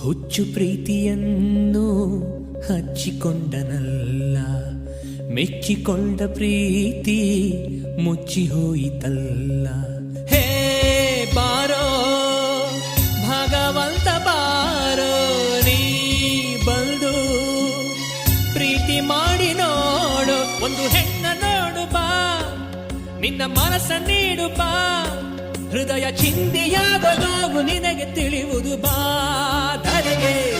ಹುಚ್ಚು ಪ್ರೀತಿಯನ್ನು ಹಚ್ಚಿಕೊಂಡನಲ್ಲ, ಮೆಚ್ಚಿಕೊಂಡ ಪ್ರೀತಿ ಮುಚ್ಚಿ ಹೋಯಿತಲ್ಲ. ಹೇ ಬಾರೋ, ಭಗವಂತ ಬಾರೋ, ನೀ ಬಂದು ಪ್ರೀತಿ ಮಾಡಿ ನೋಡು, ಒಂದು ಹೆಣ್ಣ ನಿನ್ನ ಮನಸ್ಸ ನೀಡು ಬಾ. ಹೃದಯ ಚಿಂತೆಯಾದ ನಾವು ನಿನಗೆ ತಿಳಿಯುವುದು ಬಾ. ಧರೆಗೆ.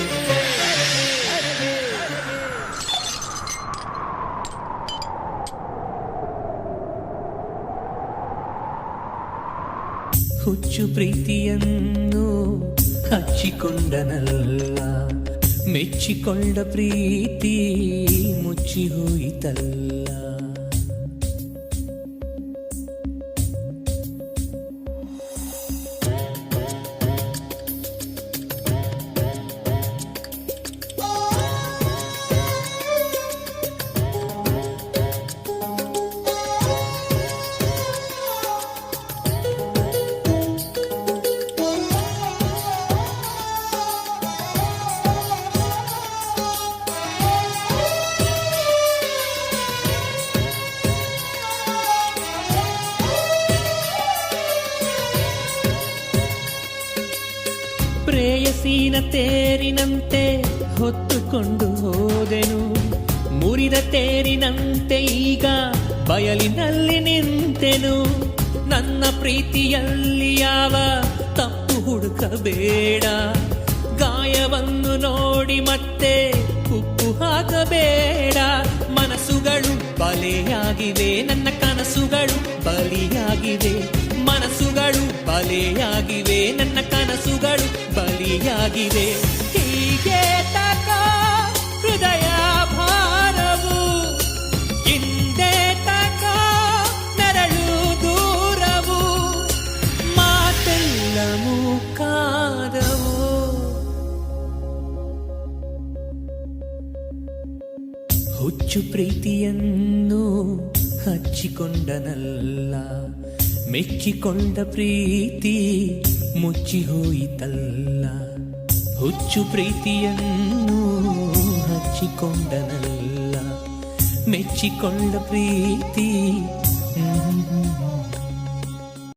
ಹುಚ್ಚು ಪ್ರೀತಿಯನ್ನು ಹಚ್ಚಿಕೊಂಡನಲ್ಲ. ಮೆಚ್ಚಿಕೊಂಡ ಪ್ರೀತಿ ಮುಚ್ಚಿ ಹೋಯಿತಲ್ಲ. ಪ್ರೇಯಸೀನ ತೇರಿನಂತೆ ಹೊತ್ತುಕೊಂಡು ಹೋದೆನು. ಮುರಿದ ತೇರಿನಂತೆ ಈಗ ಬಯಲಿನಲ್ಲಿ ನಿಂತೆನು. ನನ್ನ ಪ್ರೀತಿಯಲ್ಲಿ ಯಾವ ತಪ್ಪು ಹುಡುಕಬೇಡ. ಗಾಯವನ್ನು ನೋಡಿ ಮತ್ತೆ ಉಪ್ಪು ಹಾಕಬೇಡ. ಮನಸ್ಸುಗಳು ಬಲೆಯಾಗಿವೆ, ನನ್ನ ಕನಸುಗಳು ಬಲಿಯಾಗಿವೆ. ಬಲೆಯಾಗಿವೆ ನನ್ನ ಕನಸುಗಳು ಬಲಿಯಾಗಿವೆ. ಹೀಗೆ ತಕ ಹೃದಯ ಭಾರವು ಹಿಂದೆ ತಕ ನರಳು ದೂರವು ಮಾತೆಲ್ಲ ಮೂಕಾದವು ಹುಚ್ಚು ಪ್ರೀತಿಯನ್ನು ಹಚ್ಚಿಕೊಂಡನಲ್ಲ ಮೆಚ್ಚಿಕೊಂಡ ಪ್ರೀತಿ ಮುಚ್ಚಿ ಹೋಯಿತಲ್ಲ. ಹುಚ್ಚು ಪ್ರೀತಿಯನ್ನು ಹಚ್ಚಿಕೊಂಡನಲ್ಲ. ಮೆಚ್ಚಿಕೊಂಡ ಪ್ರೀತಿ